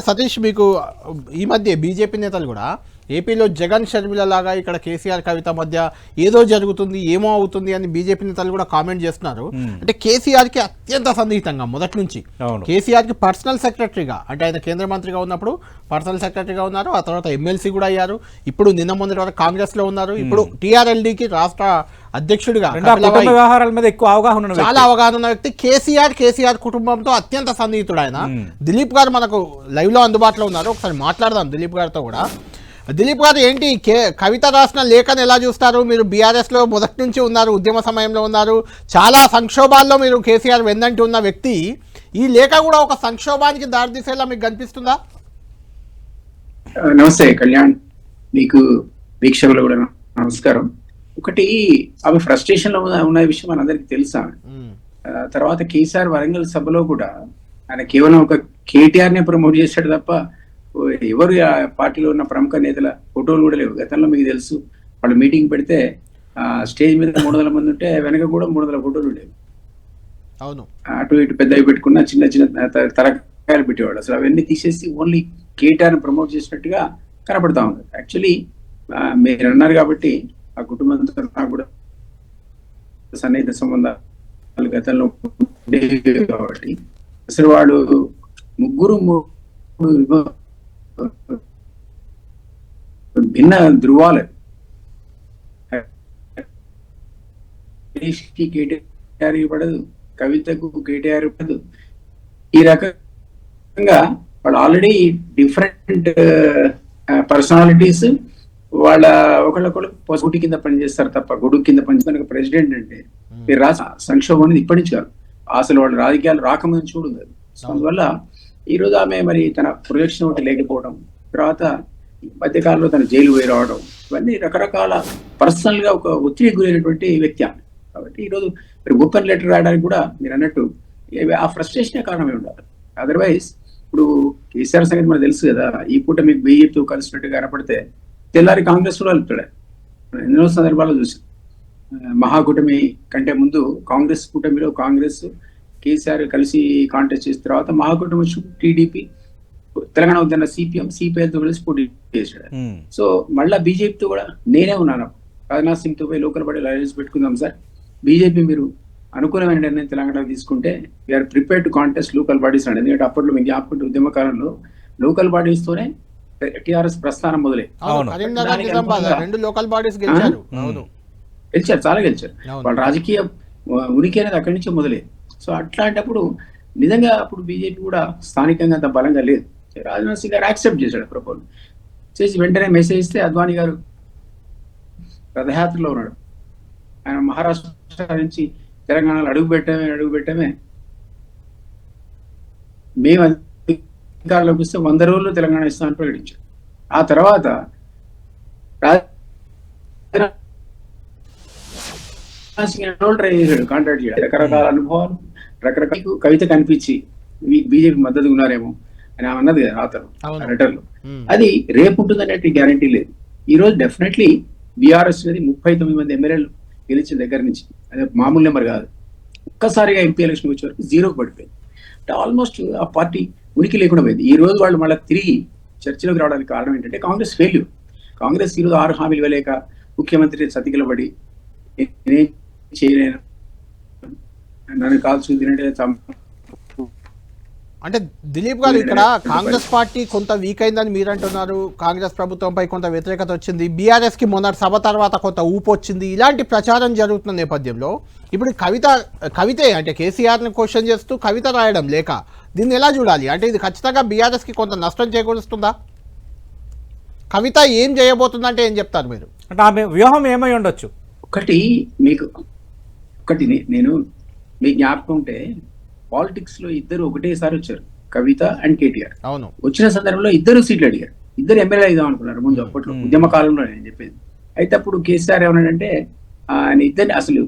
సతీష్ మీకు ఈ మధ్య బీజేపీ నేతలు కూడా ఏపీలో జగన్ షర్మిల లాగా ఇక్కడ కేసీఆర్ కవిత మధ్య ఏదో జరుగుతుంది ఏమో అవుతుంది అని బీజేపీ నేతలు కూడా కామెంట్ చేస్తున్నారు. అంటే కేసీఆర్కి అత్యంత సన్నిహితంగా మొదటి నుంచి. కేసీఆర్కి పర్సనల్ సెక్రటరీగా అంటే ఆయన కేంద్ర మంత్రిగా ఉన్నప్పుడు పర్సనల్ సెక్రటరీగా ఉన్నారు ఆ తర్వాత ఎమ్మెల్సీ కూడా అయ్యారు. ఇప్పుడు నిన్న మొన్నటి వరకు కాంగ్రెస్లో ఉన్నారు. ఇప్పుడు టీఆర్ఎల్డీకి రాష్ట్ర అధ్యక్షుడిగా వ్యవహారాల మీద ఎక్కువ అవగాహన. చాలా అవగాహన ఉన్న వ్యక్తి. కేసీఆర్ కేసీఆర్ కుటుంబంతో అత్యంత సన్నిహితుడు ఆయన. దిలీప్ గారు మనకు లైవ్లో అందుబాటులో ఉన్నారు. ఒకసారి మాట్లాడదాం దిలీప్ గారితో కూడా. దిలీప్ గారు ఏంటి? కే కవిత రాసిన లేఖను ఎలా చూస్తారు? మీరు బీఆర్ఎస్లో మొదటి నుంచి ఉన్నారు ఉద్యమ సమయంలో ఉన్నారు. చాలా సంక్షోభాల్లో మీరు కేసీఆర్ వెన్నంటి ఉన్న వ్యక్తి. ఈ లేఖ కూడా ఒక సంక్షోభానికి దారితీసేలా మీకు కనిపిస్తుందా? నమస్తే కళ్యాణ్. మీకు వీక్షకులు కూడా నమస్కారం. ఒకటి ఆమె ఫ్రస్ట్రేషన్లో ఉన్న విషయం మనందరికీ తెలుసా? తర్వాత కేసీఆర్ వరంగల్ సభలో కూడా ఆయన కేవలం ఒక కేటీఆర్ నే ప్రమోట్ చేశాడు తప్ప ఎవరు ఆ పార్టీలో ఉన్న ప్రముఖ నేతల ఫోటోలు కూడా లేవు. గతంలో మీకు తెలుసు వాళ్ళు మీటింగ్ పెడితే స్టేజ్ మీద మూడు వందల మంది ఉంటే వెనక కూడా మూడు వందల ఫోటోలు ఉండేవి అవును. అటు ఇటు పెద్దవి పెట్టుకున్న చిన్న చిన్న తరకాయలు పెట్టేవాడు అసలు అవన్నీ తీసేసి ఓన్లీ కేటార్ ప్రమోట్ చేసినట్టుగా కనపడతా ఉంది. యాక్చువల్లీ మీరు అన్నారు కాబట్టి ఆ కుటుంబంతో నాకు కూడా సన్నిహిత సంబంధాలు గతంలో కాబట్టి. అసలు వాడు ముగ్గురు మూడు భిన్న ధృవాలు. హరీష్కి కేటీఆర్ పడదు కవితకు కేటీఆర్ పడదు ఈ రకంగా వాళ్ళు ఆల్రెడీ డిఫరెంట్ పర్సనాలిటీస్ వాళ్ళ ఒకళ్ళొకళ్ళు గొడుగు కింద పనిచేస్తారు తప్ప గొడుగు కింద పనిచేస్తారు ప్రెసిడెంట్ అంటే. రాష్ట్ర సంక్షోభం అనేది ఇప్పటి నుంచి కాదు. అసలు వాళ్ళ రాజకీయాలు రాకముందు అది. సో అందువల్ల ఈ రోజు ఆమె మరి తన ప్రొజెక్షన్ ఒకటి లేకపోవడం తర్వాత ఈ మధ్యకాలంలో తన జైలు పోయి రావడం ఇవన్నీ రకరకాల పర్సనల్గా ఒక ఒత్తిడికి గురైనటువంటి వ్యక్తి ఆమె. కాబట్టి ఈ రోజు మరి ఓపెన్ లెటర్ రాయడానికి కూడా మీరు అన్నట్టు ఆ ఫ్రస్ట్రేషన్ కారణమే ఉండాలి. అదర్వైజ్ ఇప్పుడు కేసీఆర్ సంగతి మనకు తెలుసు కదా ఈ పూట మీకు బీజేపీతో కలిసినట్టు కనపడితే తెల్లారి కాంగ్రెస్ కూడా వెళ్తాడు ఎన్నో సందర్భాల్లో చూసాం. మహాకూటమి కంటే ముందు కాంగ్రెస్ కూటమిలో కాంగ్రెస్ కేసీఆర్ కలిసి కాంటెస్ట్ చేసిన తర్వాత మహాకూటమి వచ్చి టీడీపీ తెలంగాణ వద్దన్న సిపిఎం సిపిఐతో కలిసి పోటీ చేశాడు. ఉమ్. సో మళ్ళా బీజేపీతో కూడా నేనే ఉన్నాను. రాజ్నాథ్ సింగ్తో పోయి లోకల్ బాడీ అలయన్స్ పెట్టుకుందాం సార్. బీజేపీ మీరు అనుకూలమైన నిర్ణయం తెలంగాణలో తీసుకుంటే we're prepare to contest local bodies అండి. ఎందుకంటే అప్పట్లో మీకు జ్ఞాపకం ఉద్యమ కాలంలో లోకల్ బాడీస్ తోనే టిఆర్ఎస్ ప్రస్థానం మొదలై రెండు లోకల్ బాడీస్ గెలిచారు. ఆ? అవును గెలిచారు. చాలా గెలిచారు. వాళ్ళ రాజకీయ ఉనికి అనేది అక్కడి నుంచే మొదలైంది. సో అట్లాంటప్పుడు నిజంగా అప్పుడు బీజేపీ కూడా స్థానికంగా అంత బలంగా లేదు. రాజ్నాథ్ సింగ్ గారు యాక్సెప్ట్ చేశాడు ప్రపోజల్. చేసి వెంటనే మెసేజ్ ఇస్తే అద్వానీ గారు రథయాత్రలో ఉన్నాడు. ఆయన మహారాష్ట్ర నుంచి తెలంగాణలో అడుగు పెట్టమే అడుగు పెట్టమే మేము అధికారంలోకి వస్తే వంద రోజులు తెలంగాణ ఇస్తామని ప్రకటించారు. ఆ తర్వాత రాజ్- ట్రై చేశాడు కాంటాక్ట్ చేయడం రకరకాల అనుభవాలు. రకరకాల కవిత కనిపించి బీజేపీ మద్దతు ఉన్నారేమో అని ఆమె అన్నది కదా రాతలు అవును. లెటర్లో. ఉమ్. అది రేపు ఉంటుందనేటి గ్యారంటీ లేదు. ఈ రోజు డెఫినెట్లీ బీఆర్ఎస్ అనేది ముప్పై తొమ్మిది మంది ఎమ్మెల్యేలు గెలిచిన దగ్గర నుంచి అదే మామూలు నెంబర్ కాదు. ఒక్కసారిగా ఎంపీ ఎలక్షన్ వచ్చే వరకు జీరోకి పడిపోయింది. అంటే ఆల్మోస్ట్ ఆ పార్టీ ఉనికి లేకుండా పోయింది. ఈ రోజు వాళ్ళు మళ్ళీ తిరిగి చర్చలోకి రావడానికి కారణం ఏంటంటే కాంగ్రెస్ ఫెయిల్యూర్ కాంగ్రెస్ ఈ రోజు ఆరు హామీలు ఇవ్వలేక ముఖ్యమంత్రి సతికిలబడి నేనేం చేయలేను నన్ను కాల్చు అంటే దిలీప్ గారు ఇక్కడ కాంగ్రెస్ పార్టీ కొంత వీక్ అయిందని మీరు అంటున్నారు కాంగ్రెస్ ప్రభుత్వంపై కొంత వ్యతిరేకత వచ్చింది. బీఆర్ఎస్కి మొన్నటి సభ తర్వాత కొంత ఊపు వచ్చింది. ఇలాంటి ప్రచారం జరుగుతున్న నేపథ్యంలో ఇప్పుడు కవిత కవితే అంటే కేసీఆర్ని క్వశ్చన్ చేస్తూ కవిత రాయడం లేక దీన్ని ఎలా చూడాలి? అంటే ఇది ఖచ్చితంగా బీఆర్ఎస్కి కొంత నష్టం చేకూరుస్తుందా? కవిత ఏం చేయబోతుందంటే ఏం చెప్తారు మీరు? అంటే ఆమె వ్యూహం ఏమై ఉండొచ్చు? ఒకటి మీకు ఒకటి నేను మీ జ్ఞాపకం ఉంటే పాలిటిక్స్లో ఇద్దరు ఒకటేసారి వచ్చారు కవిత అండ్ కేటీఆర్. అవును. వచ్చిన సందర్భంలో ఇద్దరు సీట్లు అడిగారు. ఇద్దరు ఎమ్మెల్యే అయిదాం అనుకున్నారు ముందు అప్పట్లో. ఉద్యమ కాలంలో నేను చెప్పేది. అయితే అప్పుడు కేసీఆర్ ఏమన్నాడంటే ఆయన ఇద్దరిని అసలు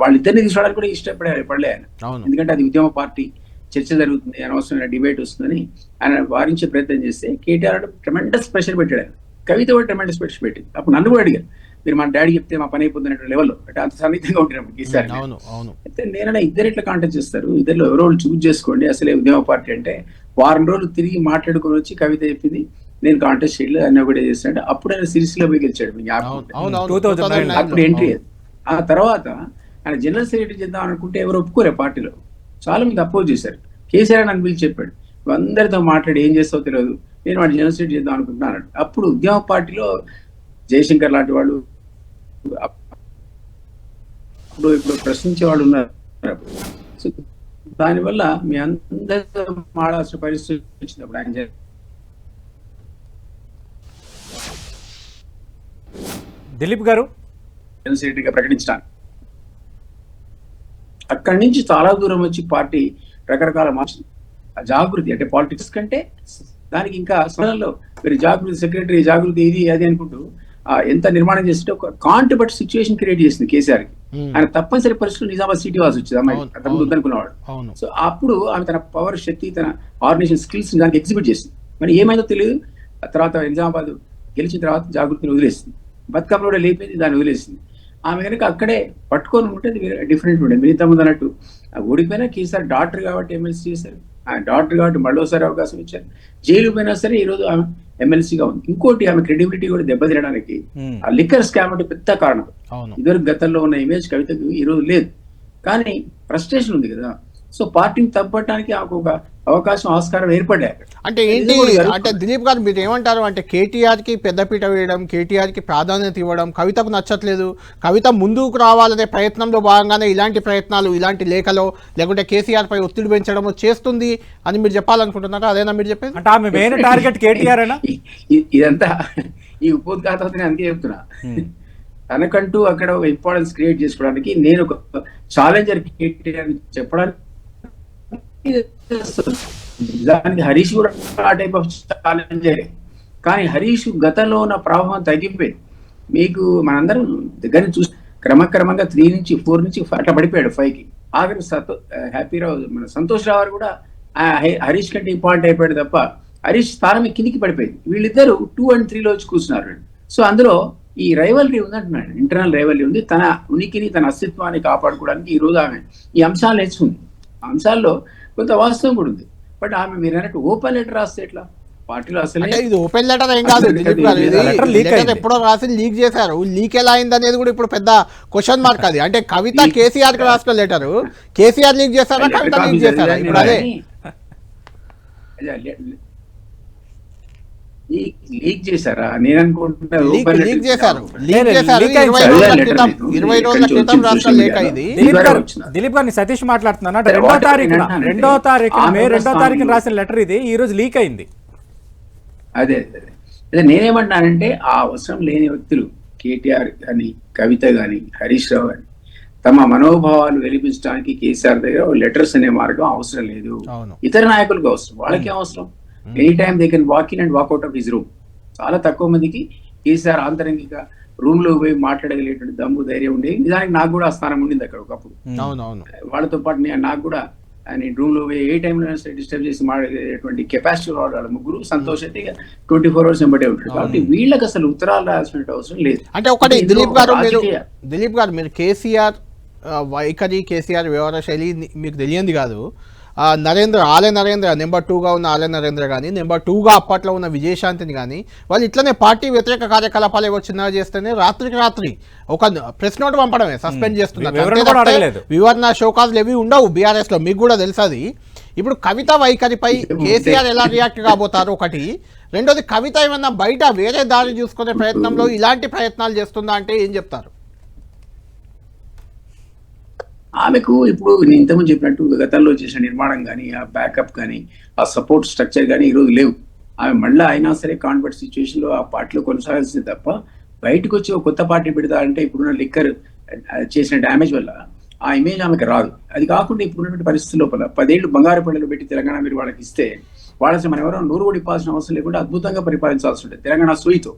వాళ్ళిద్దరిని తీసుకోవడానికి కూడా ఇష్టపడే పడలే ఆయన. ఎందుకంటే అది ఉద్యమ పార్టీ చర్చ జరుగుతుంది అనవసరమైన డిబేట్ వస్తుందని ఆయన వారించే ప్రయత్నం చేస్తే కేటీఆర్ ట్రెమెండస్ ప్రెషర్ పెట్టాడు ఆయన. కవిత కూడా ట్రెమెండస్ ప్రెషర్ పెట్టింది అప్పుడు నన్ను కూడా అడిగారు మీరు మా డాడీ చెప్తే మా పని అయిపోతున్నట్టు లెవెల్లో అంటే అంత సన్నిహితంగా. అవును అవును. అయితే నేనన్నా ఇద్దరు ఎట్లా కాంటాక్ట్ చేస్తారు. ఇద్దరు ఎవరో వాళ్ళు చూస్ చేసుకోండి. అసలే ఉద్యమ పార్టీ అంటే వారం రోజులు తిరిగి మాట్లాడుకొని వచ్చి కవిత చెప్పింది నేను కాంటాక్ట్ చేయలేదు అన్న ఒకటే చేస్తాడు అప్పుడు ఆయన సిరిసిలో పోయి గెలిచాడు మీకు జ్ఞాపకం అవును ఉంటే. అవును అవును. 2009 2009 అప్పుడు ఎంట్రీ. ఆ తర్వాత ఆయన జనరల్ సెక్రటరీ చేద్దాం అనుకుంటే ఎవరు ఒప్పుకోరే పార్టీలో. చాలా మంది అపోజ్ చేశారు. కేసీఆర్ అని పిలిచి చెప్పాడు. "నువ్వు అందరితో మాట్లాడి ఏం చేస్తావో తెలియదు. నేను వాడు జనరల్ సెక్రటరీ చేద్దాం అనుకుంటున్నాను. అప్పుడు ఉద్యమ పార్టీలో జయశంకర్ లాంటి వాళ్ళు అప్పుడు ఇప్పుడు ప్రశ్నించే వాళ్ళు ఉన్నారు సో దానివల్ల మీ అందరితో మాడాల్సిన పరిస్థితి వచ్చినప్పుడు ఆయన దిలీప్ గారు. సెక్రటరీగా ప్రకటించడానికి. అక్కడి నుంచి చాలా దూరం వచ్చి పార్టీ రకరకాల మార్చింది ఆ జాగృతి అంటే పాలిటిక్స్ కంటే దానికి ఇంకా సమయంలో మీరు జాగృతి సెక్రటరీ జాగృతి ఇది అది అనుకుంటూ ఎంత నిర్మాణం చేస్తుంటే ఒక కాంట్రబట్ సిచ్యువేషన్ క్రియేట్ చేసింది కేసీఆర్కి ఆయన తప్పనిసరి పరిస్థితులు నిజామాబాద్ సిటీ వాసి వచ్చింది అమ్మాయి అంతకుముందు. వద్దనుకున్నవాడు సో అప్పుడు ఆమె తన పవర్ శక్తి తన ఆర్గనైజేషన్ స్కిల్స్ దానికి ఎగ్జిబిట్ చేసింది. మరి ఏమైందో తెలియదు తర్వాత నిజామాబాద్ గెలిచిన తర్వాత జాగృతిని వదిలేసింది. బతుకమ్మ కూడా లేపింది దాన్ని వదిలేసింది. ఆమె కనుక అక్కడే పట్టుకొని ఉంటే డిఫరెంట్ ఉండే. మిగతా ముందు అన్నట్టు ఆ ఓడిపోయినా కేసీఆర్ డాక్టర్ కాబట్టి ఎమ్మెల్సీ చేశారు. ఆ డాక్టర్ కాబట్టి మళ్ళోసారి అవకాశం ఇచ్చారు. జైలు పోయినా సరే ఈ రోజు ఆమె ఎమ్మెల్సీగా ఉంది. ఇంకోటి ఆమె క్రెడిబిలిటీ కూడా దెబ్బతినడానికి. ఆ లిక్కర్ స్కామ్ అంటే పెద్ద కారణం. ఇదివరకు గతంలో ఉన్న ఇమేజ్ కవితకు ఈ రోజు లేదు. కానీ ఫ్రస్ట్రేషన్ ఉంది కదా. సో పార్టీని తప్పడానికి ఒక అవకాశం ఆస్కారం ఏర్పడ్డాయి అక్కడ. అంటే ఏంటి. అంటే దిలీప్ గారు మీరు ఏమంటారు అంటే కేటీఆర్కి పెద్దపీట వేయడం కేటీఆర్కి ప్రాధాన్యత ఇవ్వడం కవితకు నచ్చట్లేదు. కవిత ముందుకు రావాలనే ప్రయత్నంలో భాగంగానే ఇలాంటి ప్రయత్నాలు ఇలాంటి లేఖలో లేకుంటే కేసీఆర్ పై ఒత్తిడి పెంచడం చేస్తుంది అని మీరు చెప్పాలనుకుంటున్నారా? అదేనా మీరు చెప్పేది? అంటే ఆమె మెయిన్ టార్గెట్ కేటీఆర్ ఇదంతా ఈ ఉపోద్ఘాతం నేను అందుకే చెప్తున్నా. తనకంటూ అక్కడ ఒక ఇంపార్టెన్స్ క్రియేట్ చేసుకోవడానికి నేను ఒక ఛాలెంజర్ కేటీఆర్ అని చెప్పడానికి దానికి హరీష్ కూడా ఆ టైప్ ఆఫ్ ఛాలెంజర్ కానీ హరీష్ గతంలో ఉన్న ప్రభావం తగ్గిపోయింది. మీకు మనందరం దగ్గర చూసి క్రమక్రమంగా త్రీ నుంచి ఫోర్ నుంచి అట్లా పడిపోయాడు ఫైవ్కి. ఆఖరి సతో హ్యాపీరావు మన సంతోష్ రావు కూడా హరీష్ కంటే ఇంపార్టెంట్ అయిపోయాడు తప్ప హరీష్ స్థానం కిందికి పడిపోయింది. వీళ్ళిద్దరు టూ అండ్ త్రీలో వచ్చి కూర్చున్నారు. సో అందులో ఈ రైవల్రీ ఉందంటున్నాడు. ఇంటర్నల్ రైవల్రీ ఉంది. తన ఉనికిని తన అస్తిత్వాన్ని కాపాడుకోవడానికి ఈ రోజు ఆమె ఈ అంశాలు నేర్చుకుంది. అంశాల్లో కొంత వాస్తవం కూడా ఉంది. బట్ ఆమె మీరు అన్నట్టు ఓపెన్ లెటర్ రాస్తే ఎట్లా? పార్టీలో అసలే ఇది ఓపెన్ లెటర్ ఏం కాదు. ఎప్పుడో రాసి లీక్ చేశారు. లీక్ ఎలా అయింది అనేది కూడా ఇప్పుడు పెద్ద క్వశ్చన్ మార్క్ అది. అంటే కవిత కేసీఆర్కి రాసిన లెటర్ కేసీఆర్ లీక్ చేశారా కవిత లీక్ చేశారా? ఇప్పుడు అదే లీక్ చేశారా? నేను అనుకుంటున్నా లీక్ చేశారు. లీక్ చేశారు. ఇరవై. రోజుల క్రితం రాష్ట్ర లేఖ ఇది? దిలీప్ గారిని సతీష్ మాట్లాడుతున్నాను అంటే రెండో తారీఖున రెండో తారీఖున మే రెండో తారీఖున రాసిన లెటర్ ఇది. ఈ రోజు లీక్ అయింది. అదే అదే నేనేమంటున్నానంటే ఆ అవసరం లేని వ్యక్తులు కేటీఆర్ కానీ కవిత కానీ హరీష్ రావు కానీ తమ మనోభావాలు వెలిపించడానికి కేసీఆర్ దగ్గర లెటర్స్ అనే మార్గం అవసరం లేదు. ఇతర నాయకులకు అవసరం. వాళ్ళకి అవసరం. Any time they can walk in and walkout of his room చాలా తక్కువ మందికి కేసీఆర్ ఆంతరంగిక రూమ్లో పోయి మాట్లాడగలిగేటువంటి దమ్ము ధైర్యం ఉండేది నిజానికి నాకు కూడా ఆ స్థానం ఉండింది అక్కడ ఒకప్పుడు. అవును వాళ్ళతో పాటు నేను నాకు కూడా ఆయన రూమ్లో పోయి ఏ టైంలో డిస్టర్బ్ చేసి మాట్లాడేటువంటి కెపాసిటీ వాళ్ళ ముగ్గురు సంతోష్ అయితే ట్వంటీ ఫోర్ అవర్స్ వెంబడే ఉంటాడు. కాబట్టి వీళ్ళకి అసలు ఉత్తరాలు రాయాల్సిన అవసరం లేదు. అంటే ఒకటి దిలీప్ గారు మీరు దిలీప్ గారు మీరు కేసీఆర్ వైఖరి కేసీఆర్ వ్యవహార శైలి మీకు తెలియంది కాదు. నరేంద్ర ఆలయ నరేంద్ర నెంబర్ టూగా ఉన్న ఆలయ నరేంద్ర కానీ నెంబర్ టూగా అప్పట్లో ఉన్న విజయశాంతిని కానీ వాళ్ళు ఇట్లనే పార్టీ వ్యతిరేక కార్యకలాపాలు ఏవో చిన్నగా చేస్తేనే రాత్రికి రాత్రి ఒక ప్రెస్ నోట్ పంపడమే సస్పెండ్ చేస్తున్నారు వివరణ షోకాజులు ఏవి ఉండవు బీఆర్ఎస్లో మీకు కూడా తెలుసు అది ఇప్పుడు కవిత వైఖరిపై కేసీఆర్ ఎలా రియాక్ట్ కాబోతారు ఒకటి. రెండోది కవిత ఏమన్నా బయట వేరే దారి చూసుకునే ప్రయత్నంలో ఇలాంటి ప్రయత్నాలు చేస్తుందా అంటే ఏం చెప్తారు? ఆమెకు ఇప్పుడు నేను ఇంతకుముందు చెప్పినట్టు గతంలో చేసిన నిర్మాణం కానీ ఆ బ్యాకప్ కానీ ఆ సపోర్ట్ స్ట్రక్చర్ కానీ ఈరోజు లేవు. ఆమె మళ్ళీ అయినా సరే కాన్వర్ట్ సిచ్యువేషన్లో ఆ పార్టీలో కొనసాగాల్సింది తప్ప బయటకు వచ్చి ఒక కొత్త పార్టీ పెడతా అంటే ఇప్పుడున్న లిక్కర్ చేసిన డ్యామేజ్ వల్ల ఆ ఇమేజ్ ఆమెకు రాదు. అది కాకుండా ఇప్పుడున్నటువంటి పరిస్థితి లోపల పదేళ్ళు బంగారు పళ్ళలు పెట్టి తెలంగాణ మీరు వాళ్ళకి ఇస్తే వాళ్ళకి మనం ఎవరో నూరు కొడిపాల్సిన అవసరం లేకుండా అద్భుతంగా పరిపాలించాల్సి ఉంటుంది తెలంగాణ సోయితో.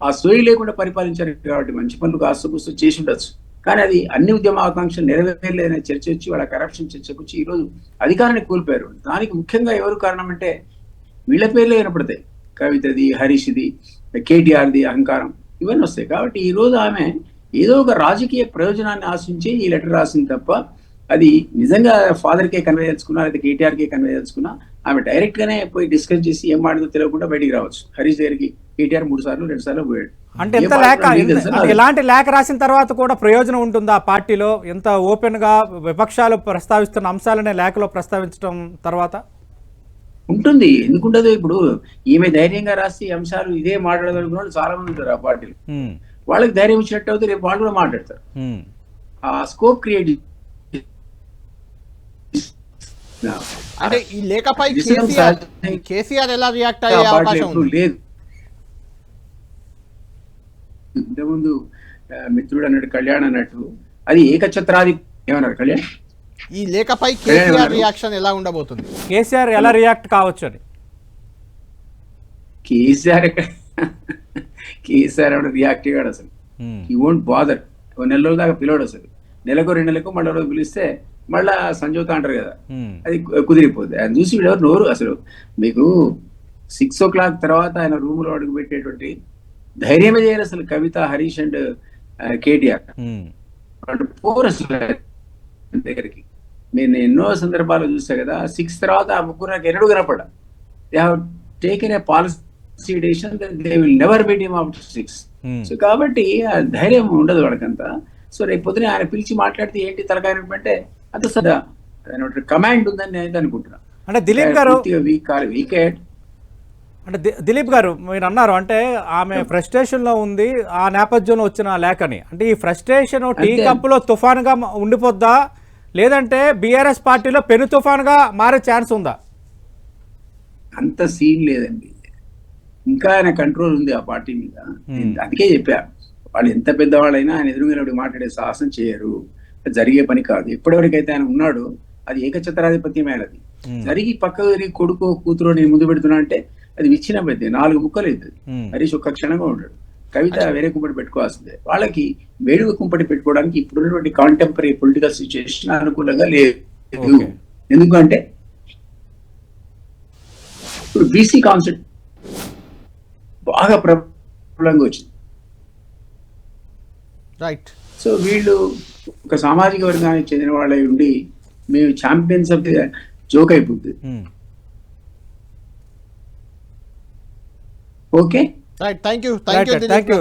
ఆ సోయి లేకుండా పరిపాలించారు కాబట్టి మంచి పనులు కాస్త చేసి ఉండొచ్చు. కానీ అది అన్ని ఉద్యమ ఆకాంక్షలు నెరవేరలేదనే చర్చ వచ్చి వాళ్ళ కరప్షన్ చర్చకు వచ్చి ఈ రోజు అధికారాన్ని కోల్పోయారు. దానికి ముఖ్యంగా ఎవరు కారణం అంటే వీళ్ళ పేర్లే వినపడతాయి. కవితది హరీష్ది కేటీఆర్ది అహంకారం ఇవన్నీ వస్తాయి. కాబట్టి ఈ రోజు ఆమె ఏదో ఒక రాజకీయ ప్రయోజనాన్ని ఆశించి ఈ లెటర్ రాసింది తప్ప అది నిజంగా ఫాదర్కే కన్వే చేసుకున్నా లేదా కేటీఆర్కే కన్వే చేసుకున్నా ఆమె డైరెక్ట్ గానే పోయి డిస్కస్ చేసి ఏం మాటదో తెలియకుండా బయటికి రావచ్చు. హరీష్ దగ్గరికి కేటీఆర్ మూడు సార్లు రెండు సార్లు పోయాడు. అంటే ఎంత లేఖ ఇలాంటి లేఖ రాసిన తర్వాత కూడా ప్రయోజనం ఉంటుందా ఆ పార్టీలో? ఎంత ఓపెన్గా విపక్షాలు ప్రస్తావిస్తున్న అంశాలనే లేఖలో ప్రస్తావించడం తర్వాత? ఉంటుంది. ఎందుకుంటదో ఇప్పుడు? ఈమె ధైర్యంగా రాసి అంశాలు ఇదే మాట్లాడగలుగుతున్న వాళ్ళు చాలా మంది ఉంటారు ఆ పార్టీలో. వాళ్ళకి ధైర్యం ఇచ్చినట్టు అయితే రేపు వాళ్ళు కూడా మాట్లాడతారు. ఆ స్కోప్ క్రియేట్ అంటే ఈ లేఖపై కేసీఆర్ ఎలా రియాక్ట్ అయ్యే అవకాశం లేదు ఇంతకుముందు మిత్రుడు అన్నట్టు కళ్యాణ్ అన్నట్టు అది ఏకఛత్రాది ఏమన్నారు కళ్యాణ్? ఈ లేఖపై కేసీఆర్. రియాక్షన్ ఎలా ఉండబోతుంది? కేసీఆర్ ఎలా రియాక్ట్ కావచ్చు అని. కేసీఆర్ కేసీఆర్ ఎవడు రియాక్ట్ అయ్యాడు అసలు. ఈ వోంట్ బాదర్ ఓ నెల రోజుల దాకా పిలవడు అసలు. నెలకు రెండు నెలలకు మళ్ళీ రోజు పిలిస్తే మళ్ళా సంజోత అంటారు కదా. అది కుదిరిపోద్ది. ఆయన చూసి వీడెవరు? నోరు అసలు. మీకు సిక్స్ ఓ క్లాక్ తర్వాత ఆయన రూమ్లో అడుగు పెట్టేటువంటి ధైర్యమే చేయాలి అసలు కవిత హరీష్ అండ్ కేటీఆర్. పోరు అసలు దగ్గరికి. నేను ఎన్నో సందర్భాలు చూసా కదా సిక్స్ తర్వాత ఆ ముగ్గురు నాకు ఎన్నడూ కనపడ they have taken a policy decision they will never meet him after six. So కాబట్టి ఆ ధైర్యం ఉండదు వాళ్ళకంతా. సో రేపు పొద్దున ఆయన పిలిచి మాట్లాడితే ఏంటి తలకాయ నొప్పి అంత సదా కమాండ్ ఉందని నేను అనుకుంటున్నా. అంటే దిలీప్ గారు వీక్ అంటే దిలీప్ గారు మీరు అన్నారు అంటే ఆమె ఫ్రస్ట్రేషన్లో ఉంది ఆ నేపథ్యంలో వచ్చిన లేఖని. అంటే ఈ ఫ్రస్ట్రేషన్ టీ. కప్పులో తుఫాన్గా ఉండిపోద్దా? లేదంటే బీఆర్ఎస్ పార్టీలో పెను తుఫాన్గా మారే ఛాన్స్ ఉందా? అంత సీన్ లేదండి. ఇంకా ఆయన కంట్రోల్ ఉంది ఆ పార్టీ మీద. నేను అందుకే చెప్పా. వాళ్ళు ఎంత పెద్దవాళ్ళైనా ఆయన ఎదురుగా మాట్లాడే సాహసం చేయరు. అది జరిగే పని కాదు. ఎప్పటివరకైతే ఆయన ఉన్నాడో అది ఏకఛత్రాధిపత్యమైనది Hmm. జరిగి తిరిగి కొడుకు కూతురు నేను ముందు పెడుతున్నా అంటే అది పెద్ద నాలుగు ముక్కలు అవుతుంది. హరీష్ ఒక్క క్షణంగా ఉంటాడు కవిత వేరే కుంపటి పెట్టుకోవాల్సిందే. వాళ్ళకి వేడుక కుంపటి పెట్టుకోవడానికి ఇప్పుడున్నటువంటి కాంటెంపరీ పొలిటికల్ సిచ్యుయేషన్ అనుకూలంగా లేదు. ఎందుకంటే ఇప్పుడు బీసీ కాన్సెప్ట్ బాగా ప్రబలంగా వచ్చింది. రైట్ సో వీళ్ళు ఒక సామాజిక వర్గానికి చెందిన వాళ్ళై ఉండి మేము ఛాంపియన్స్ ఆఫ్ ది జోక్ అయిపోతుంది ఉమ్. Okay right thank you thank you